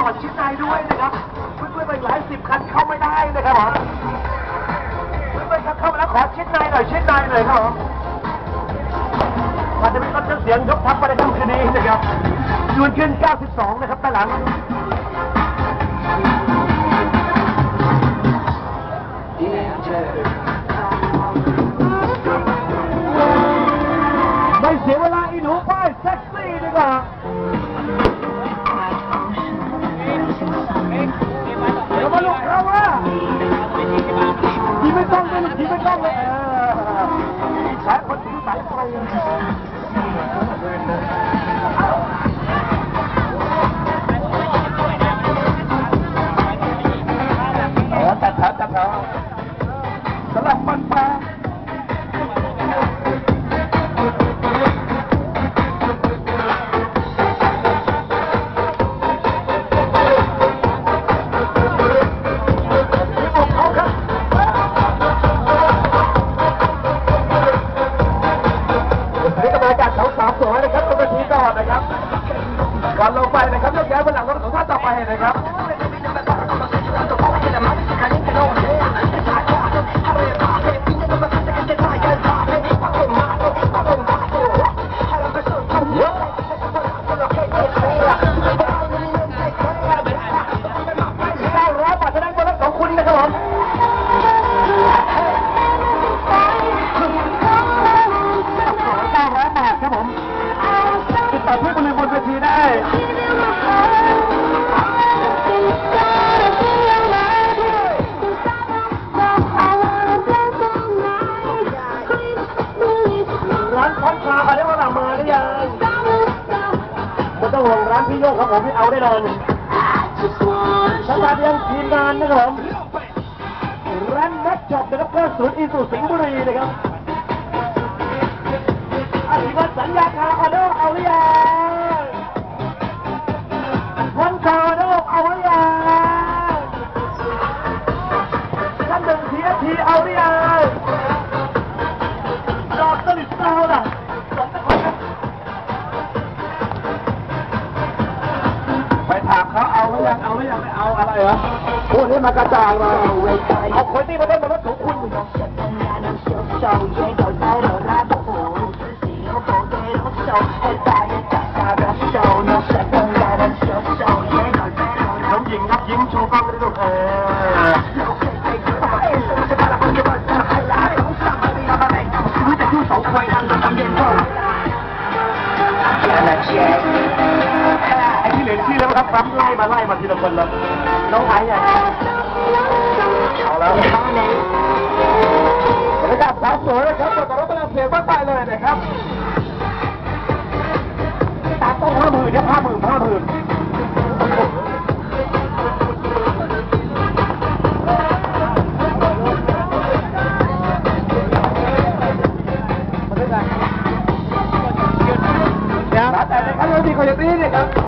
จอดชิ้นในด้วยนะครับเพื่อนๆไปหลายสิบคันเข้าไม่ได้นะครับผมเพื่อนๆครับเข้ามาแล้วขอชิ้นในหน่อยชิ้นในหน่อยครับผมอาจจะมีต้นเสียงยกทัพไปในค่ำคืนนี้นะครับยวนขึ้น 92 นะครับด้านหลังไม่เสียเวลาอีหนูไปแท็กซี่ดีกว่า นปลา นี่ก็มาจากเขาสามสวยนะครับตรงทีก่อนนะครับ ก่อนลงไปนะครับยกย้ายบนหลังรถของท่านต่อไปนะครับ โยกครับผมพี่เอาได้นอนสถานเรียนทีมงานนะครับผมร้านนักช็อปนะครับก็ศูนย์อีสุสิงห์บุรีนะครับอธิบัติสัญญาคาออเดอร์เอาหรือยังพันคาออเดอร์เอาหรือยังท่านหนึ่งทีเอทีเอาหรือยังดอกสลิดเต้าน่ะ หรือยังเอาหรือยังไม่เอาอะไรเหรอพูดให้มันกระจ่างเลยเอาคนที่มาเล่นบนรถของคุณน้องหญิงครับยิ้มโชว์กล้องไม่ได้ลูกเออรู้ ไอ้ที่เหลือที่แล้วครับครับไล่มาไล่มาทีละคนเลยน้องไอ้ใหญ่เอาแล้วบรรยากาศสาวสวยนะครับตัวต่อรถกำลังเสียงมากไปเลยนะครับตาต้องห้าหมื่นเนี่ยห้าหมื่นห้าหมื่น